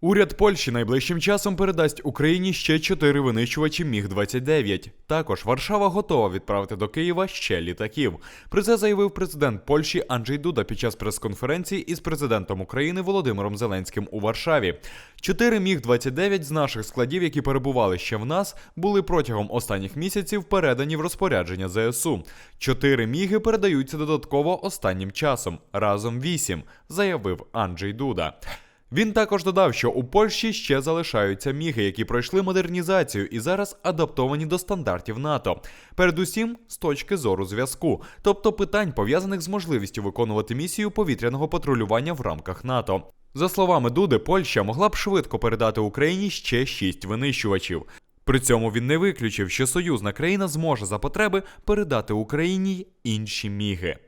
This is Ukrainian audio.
Уряд Польщі найближчим часом передасть Україні ще чотири винищувачі Міг 29 Також Варшава готова відправити до Києва ще літаків. Про це заявив президент Польщі Анджей Дуда під час прес-конференції із президентом України Володимиром Зеленським у Варшаві. Чотири Міг 29 з наших складів, які перебували ще в нас, були протягом останніх місяців передані в розпорядження ЗСУ. Чотири міги передаються додатково останнім часом, разом вісім, заявив Анджей Дуда. Він також додав, що у Польщі ще залишаються міги, які пройшли модернізацію і зараз адаптовані до стандартів НАТО. Передусім, з точки зору зв'язку, тобто питань пов'язаних з можливістю виконувати місію повітряного патрулювання в рамках НАТО. За словами Дуди, Польща могла б швидко передати Україні ще шість винищувачів. При цьому він не виключив, що союзна країна зможе за потреби передати Україні інші міги.